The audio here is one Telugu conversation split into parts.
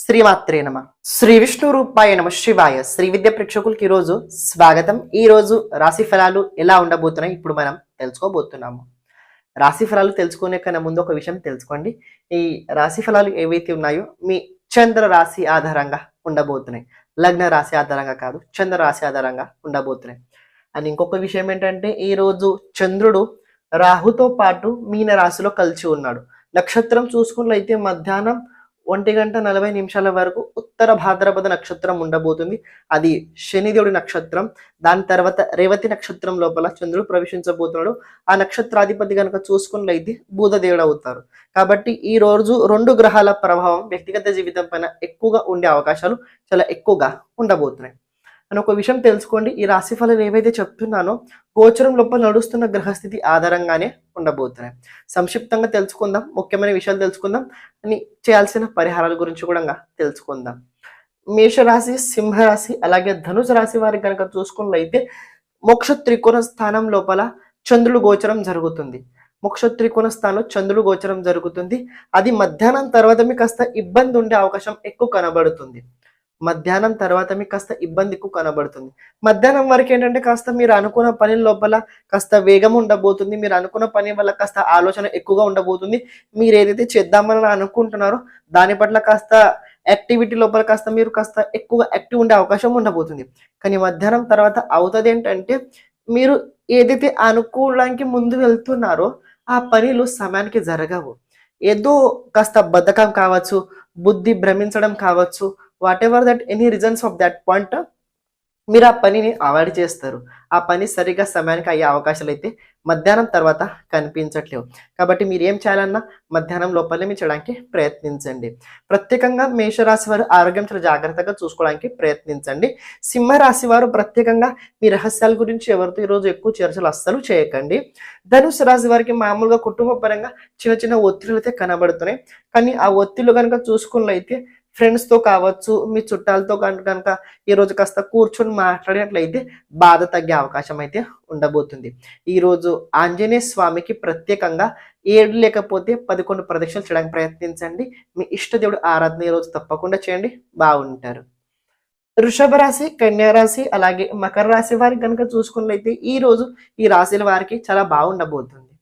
శ్రీమాత్రే నమ. శ్రీ విష్ణు రూపాయ నమ శివాయ. శ్రీ విద్య ప్రేక్షకులకి ఈరోజు స్వాగతం. ఈ రోజు రాశి ఫలాలు ఎలా ఉండబోతున్నాయి ఇప్పుడు మనం తెలుసుకోబోతున్నాము. రాశి ఫలాలు తెలుసుకునే కన్నా ముందు ఒక విషయం తెలుసుకోండి. ఈ రాశి ఫలాలు ఏవైతే ఉన్నాయో మీ చంద్ర రాశి ఆధారంగా ఉండబోతున్నాయి. లగ్న రాశి ఆధారంగా కాదు చంద్ర రాశి ఆధారంగా ఉండబోతున్నాయి. అండ్ ఇంకొక విషయం ఏంటంటే ఈ రోజు చంద్రుడు రాహుతో పాటు మీన రాశిలో కలిసి ఉన్నాడు. నక్షత్రం చూసుకున్నట్లయితే మధ్యాహ్నం ఒంటి గంట నలభై నిమిషాల వరకు ఉత్తర భాద్రపద నక్షత్రం ఉండబోతుంది. అది శనిదేవుడి నక్షత్రం. దాని తర్వాత రేవతి నక్షత్రం లోపల చంద్రుడు ప్రవేశించబోతున్నాడు. ఆ నక్షత్రాధిపతి కనుక చూసుకున్నట్లయితే బూధదేవుడు అవుతారు. కాబట్టి ఈ రోజు రెండు గ్రహాల ప్రభావం వ్యక్తిగత జీవితం పైన ఎక్కువగా ఉండే అవకాశాలు చాలా ఎక్కువగా ఉండబోతున్నాయి. అని ఒక విషయం తెలుసుకోండి. ఈ రాశి ఫలాలు ఏవైతే చెప్తున్నానో గోచరం లోపల నడుస్తున్న గ్రహస్థితి ఆధారంగానే ఉండబోతున్నాయి. సంక్షిప్తంగా తెలుసుకుందాం ముఖ్యమైన విషయాలు తెలుసుకుందాం అని చేయాల్సిన పరిహారాల గురించి కూడా తెలుసుకుందాం. మేషరాశి సింహరాశి అలాగే ధనుసు రాశి వారికి కనుక చూసుకున్నట్లయితే మోక్ష త్రికోణ స్థానం లోపల చంద్రుడు గోచరం జరుగుతుంది. మోక్ష త్రికోణ స్థానంలో చంద్రుడు గోచరం జరుగుతుంది. అది మధ్యాహ్నం తర్వాత మీకు కాస్త ఇబ్బంది ఉండే అవకాశం ఎక్కువ కనబడుతుంది. మధ్యాహ్నం తర్వాత మీకు కాస్త ఇబ్బంది ఎక్కువ కనబడుతుంది. మధ్యాహ్నం వరకు ఏంటంటే కాస్త మీరు అనుకున్న పని లోపల కాస్త వేగం ఉండబోతుంది. మీరు అనుకున్న పని వల్ల కాస్త ఆలోచన ఎక్కువగా ఉండబోతుంది. మీరు ఏదైతే చేద్దామని అనుకుంటున్నారో దాని పట్ల కాస్త యాక్టివిటీ లోపల కాస్త మీరు కాస్త ఎక్కువ యాక్టివ్ ఉండే అవకాశం ఉండబోతుంది. కానీ మధ్యాహ్నం తర్వాత అవుతుంది ఏంటంటే మీరు ఏదైతే అనుకోవడానికి ముందు వెళ్తున్నారో ఆ పనులు సమయానికి జరగవు. ఏదో కాస్త బద్ధకం కావచ్చు బుద్ధి భ్రమించడం కావచ్చు whatever that any reasons of that point మీరు ఆ పనిని అవాయిడ్ చేస్తారు. ఆ పని సరిగ్గా సమయానికి అయ్యే అవకాశాలు అయితే మధ్యాహ్నం తర్వాత కనిపించట్లేవు. కాబట్టి మీరు ఏం చేయాలన్నా మధ్యాహ్నం లోపలే మీరు చేయడానికి ప్రయత్నించండి. ప్రత్యేకంగా మేషరాశి వారు ఆరోగ్యం చాలా జాగ్రత్తగా చూసుకోవడానికి ప్రయత్నించండి. సింహరాశి వారు ప్రత్యేకంగా మీ రహస్యాల గురించి ఎవరితో ఈరోజు ఎక్కువ చర్చలు అస్సలు చేయకండి. ధనుసు రాశి వారికి మామూలుగా కుటుంబ పరంగా చిన్న చిన్న ఒత్తిళ్ళు అయితే కనబడుతున్నాయి. కానీ ఆ ఒత్తిళ్ళు కనుక చూసుకున్నట్లయితే ఫ్రెండ్స్తో కావచ్చు మీ చుట్టాలతో కనుక కనుక కాస్త కూర్చొని మాట్లాడినట్లయితే బాధ తగ్గే అవకాశం అయితే ఉండబోతుంది. ఈ రోజు ఆంజనేయ స్వామికి ప్రత్యేకంగా ఏడు లేకపోతే పదకొండు ప్రదక్షిణలు చేయడానికి ప్రయత్నించండి. మీ ఇష్ట దేవుడు ఆరాధన ఈ రోజు తప్పకుండా చేయండి. బాగుంటారు. వృషభ రాశి కన్యా రాశి అలాగే మకర రాశి వారికి కనుక చూసుకున్నట్లయితే ఈ రోజు ఈ రాశుల వారికి చాలా బాగుండబోతుంది.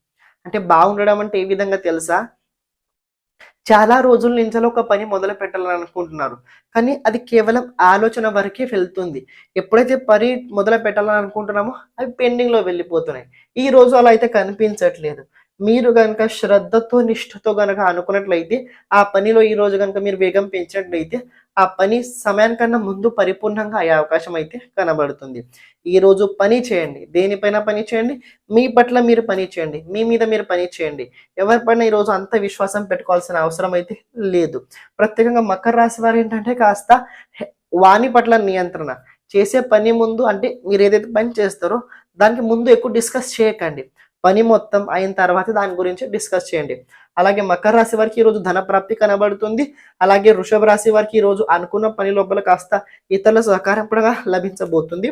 అంటే బాగుండడం అంటే ఏ విధంగా తెలుసా? చాలా రోజుల నుంచి ఒక పని మొదలు పెట్టాలనుకుంటున్నారు కానీ అది కేవలం ఆలోచన వరకే వెళ్తుంది. ఎప్పుడైతే పని మొదలు పెట్టాలని అనుకుంటున్నామో అవి పెండింగ్లో వెళ్ళిపోతున్నాయి. ఈ రోజు అలా అయితే కనిపించట్లేదు. మీరు కనుక శ్రద్ధతో నిష్ఠతో గనక అనుకున్నట్లయితే ఆ పనిలో ఈ రోజు కనుక మీరు వేగం పెంచినట్లయితే ఆ పని సమయానికన్నా ముందు పరిపూర్ణంగా అయ్యే అవకాశం అయితే కనబడుతుంది. ఈరోజు పని చేయండి. దేనిపైన పని చేయండి? మీ పట్ల మీరు పని చేయండి. మీ మీద మీరు పని చేయండి. ఎవరిపైన ఈ రోజు అంత విశ్వాసం పెట్టుకోవాల్సిన అవసరం అయితే లేదు. ప్రత్యేకంగా మకర రాశి వారు ఏంటంటే కాస్త వాణి పట్ల నియంత్రణ. చేసే పని ముందు అంటే మీరు ఏదైతే పని చేస్తారో దానికి ముందు ఎక్కువ డిస్కస్ చేయకండి. పని మొత్తం అయిన తర్వాత దాని గురించి డిస్కస్ చేయండి. అలాగే మకర రాశి వారికి ఈ రోజు ధన ప్రాప్తి కనబడుతుంది. అలాగే వృషభ రాశి వారికి ఈ రోజు అనుకున్న పని లోపల కాస్త ఇతరుల సహకారం కూడా లభించబోతుంది.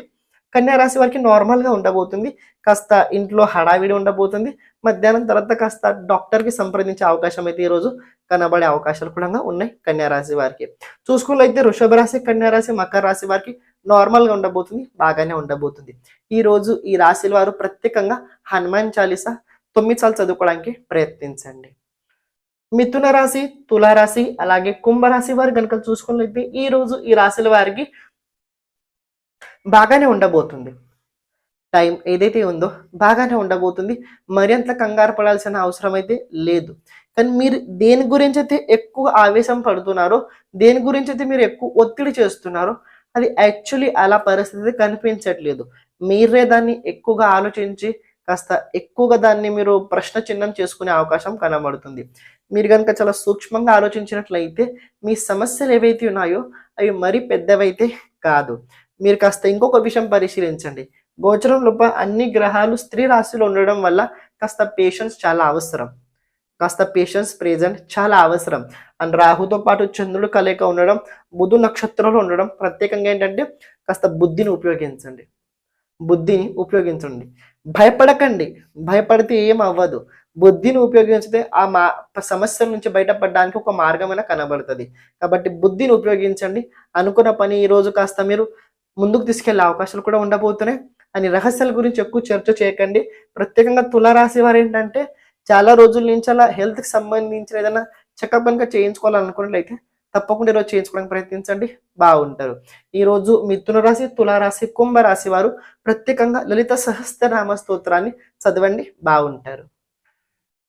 కన్యా రాశి వారికి నార్మల్గా ఉండబోతుంది. కాస్త ఇంట్లో హడావిడి ఉండబోతుంది. మధ్యాహ్నం తర్వాత కాస్త డాక్టర్కి సంప్రదించే అవకాశం అయితే ఈ రోజు కనబడే అవకాశాలు కూడా ఉన్నాయి కన్యా రాశి వారికి. చూసుకున్నైతే వృషభ రాశి కన్యా రాశి మకర రాశి వారికి నార్మల్గా ఉండబోతుంది బాగానే ఉండబోతుంది. ఈ రోజు ఈ రాశుల వారు ప్రత్యేకంగా హనుమాన్ చాలీసా తొమ్మిది సార్లు చదువుకోవడానికి ప్రయత్నించండి. మిథున రాశి తులారాశి అలాగే కుంభరాశి వారు కనుక చూసుకున్నట్లయితే ఈ రోజు ఈ రాశుల వారికి బాగానే ఉండబోతుంది. టైం ఏదైతే ఉందో బాగానే ఉండబోతుంది. మరింత కంగారు పడాల్సిన అవసరం అయితే లేదు. కానీ మీరు దేని గురించి అయితే ఎక్కువ ఆవేశం పడుతున్నారో దేని గురించి అయితే మీరు ఎక్కువ ఒత్తిడి చేస్తున్నారో అది యాక్చువల్లీ అలా పరిస్థితి కనిపించట్లేదు. మీరే దాన్ని ఎక్కువగా ఆలోచించి కాస్త ఎక్కువగా దాన్ని మీరు ప్రశ్న చిహ్నం చేసుకునే అవకాశం కనబడుతుంది. మీరు కనుక చాలా సూక్ష్మంగా ఆలోచించినట్లయితే మీ సమస్యలు ఏవైతే ఉన్నాయో అవి మరీ పెద్దవైతే కాదు. మీరు కాస్త ఇంకొక విషయం పరిశీలించండి. గోచరం లోప అన్ని గ్రహాలు స్త్రీ రాశిలో ఉండడం వల్ల కాస్త పేషెన్స్ చాలా అవసరం. కాస్త పేషెన్స్ ప్రెజెంట్ చాలా అవసరం. అండ్ రాహుతో పాటు చంద్రుడు కలయిక ఉండడం బుధు నక్షత్రంలో ఉండడం ప్రత్యేకంగా ఏంటంటే కాస్త బుద్ధిని ఉపయోగించండి. బుద్ధిని ఉపయోగించండి. భయపడకండి. భయపడితే ఏం అవ్వదు. బుద్ధిని ఉపయోగించితే ఆ మా సమస్యల నుంచి బయటపడడానికి ఒక మార్గమైన కనబడుతుంది. కాబట్టి బుద్ధిని ఉపయోగించండి. అనుకున్న పని ఈ రోజు కాస్త మీరు ముందుకు తీసుకెళ్ళే అవకాశాలు కూడా ఉండబోతున్నాయి. అని రహస్యాల గురించి ఎక్కువ చర్చ చేయకండి. ప్రత్యేకంగా తులారాశి వారు ఏంటంటే చాలా రోజుల నుంచి అలా హెల్త్కి సంబంధించిన ఏదైనా చెకప్ కనుక చేయించుకోవాలనుకున్నట్లయితే తప్పకుండా ఈరోజు చేయించుకోవడానికి ప్రయత్నించండి. బాగుంటారు. ఈ రోజు మిథున రాశి తులారాశి కుంభరాశి వారు ప్రత్యేకంగా లలిత సహస్రనామ స్తోత్రాన్ని చదవండి. బాగుంటారు.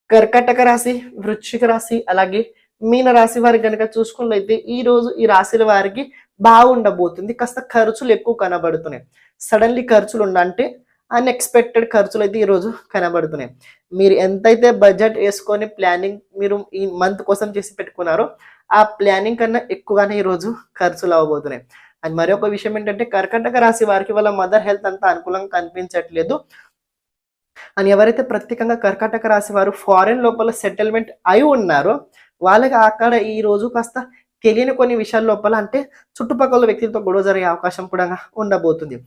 కర్కటక రాశి వృశ్చిక రాశి అలాగే మీన రాశి వారికి కనుక చూసుకున్నట్లయితే ఈ రోజు ఈ రాశుల వారికి బాగుండబోతుంది. కాస్త ఖర్చులు ఎక్కువ కనబడుతున్నాయి. సడన్లీ ఖర్చులు ఉండంటే అన్ఎక్స్పెక్టెడ్ ఖర్చులు అయితే ఈ రోజు కనబడుతున్నాయి. మీరు ఎంతైతే బడ్జెట్ వేసుకొని ప్లానింగ్ మీరు ఈ మంత్ కోసం చేసి పెట్టుకున్నారో ఆ ప్లానింగ్ కన్నా ఎక్కువగానే ఈ రోజు ఖర్చులు అవ్వబోతున్నాయి అండ్ మరొక విషయం ఏంటంటే కర్కటక రాశి వారికి వాళ్ళ మదర్ హెల్త్ అంతా అనుకూలంగా కనిపించట్లేదు. అని ఎవరైతే ప్రత్యేకంగా కర్కాటక రాశి వారు ఫారెన్ లోపల సెటిల్మెంట్ అయి ఉన్నారో వాళ్ళకి అక్కడ ఈ రోజు కాస్త తెలియని కొన్ని విషయాల లోపల అంటే చుట్టుపక్కల వ్యక్తులతో గొడవ జరిగే అవకాశం కూడా ఉండబోతుంది.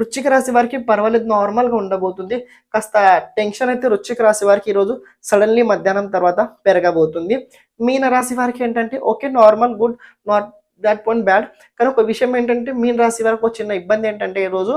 వృశ్చిక రాశి వారికి పర్వాలేదు నార్మల్గా ఉండబోతుంది. కాస్త టెన్షన్ అయితే వృశ్చిక రాశి వారికి ఈ రోజు సడన్లీ మధ్యాహ్నం తర్వాత పెరగబోతుంది. మీన రాశి వారికి ఏంటంటే okay normal good not that point bad కానీ ఒక విషయం ఏంటంటే మీన రాశి వారికి ఒక చిన్న ఇబ్బంది ఏంటంటే ఈ రోజు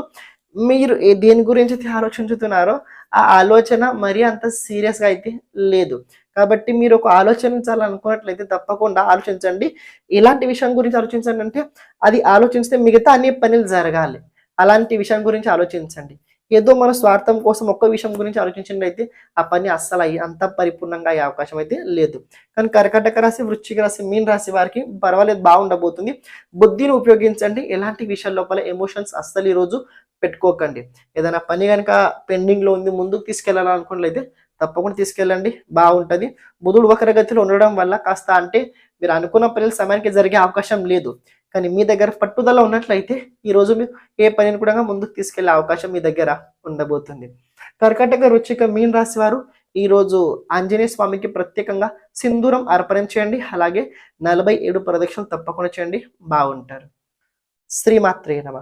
మీరు దేని గురించి అయితే ఆలోచించుతున్నారో ఆ ఆలోచన మరీ అంత సీరియస్గా అయితే లేదు. కాబట్టి మీరు ఒక ఆలోచించాలనుకున్నట్లయితే తప్పకుండా ఆలోచించండి. ఇలాంటి విషయం గురించి ఆలోచించండి అంటే అది ఆలోచిస్తే మిగతా అన్ని పనులు జరగాలి. అలాంటి విషయం గురించి ఆలోచించండి. ఏదో మన స్వార్థం కోసం ఒక్క విషయం గురించి ఆలోచించినట్లయితే ఆ పని అస్సలు అయ్యి అంత పరిపూర్ణంగా అయ్యే అవకాశం అయితే లేదు. కానీ కర్కటక రాశి వృశ్చిక రాశి మీన్ రాశి వారికి పర్వాలేదు బాగుండబోతుంది. బుద్ధిని ఉపయోగించండి. ఎలాంటి విషయాల లోపల ఎమోషన్స్ అస్సలు ఈ రోజు పెట్టుకోకండి. ఏదైనా పని కనుక పెండింగ్లో ఉంది ముందుకు తీసుకెళ్ళాలనుకున్నట్లయితే తప్పకుండా తీసుకెళ్ళండి. బాగుంటుంది. బుధుడు ఒకరి గతిలో ఉండడం వల్ల కాస్త అంటే మీరు అనుకున్న పనులు సమయానికి జరిగే అవకాశం లేదు. కానీ మీ దగ్గర పట్టుదల ఉన్నట్లయితే ఈరోజు మీరు ఏ పనిని కూడా ముందుకు తీసుకెళ్ళే అవకాశం మీ దగ్గర ఉండబోతుంది. కర్కాటక రుచిక మీన్ రాశి వారు ఈరోజు ఆంజనేయ స్వామికి ప్రత్యేకంగా సింధూరం అర్పణం చేయండి. అలాగే నలభై ఏడు ప్రదక్షిణలు తప్పకుండా చేయండి. బాగుంటారు. శ్రీమాత్రే నమ.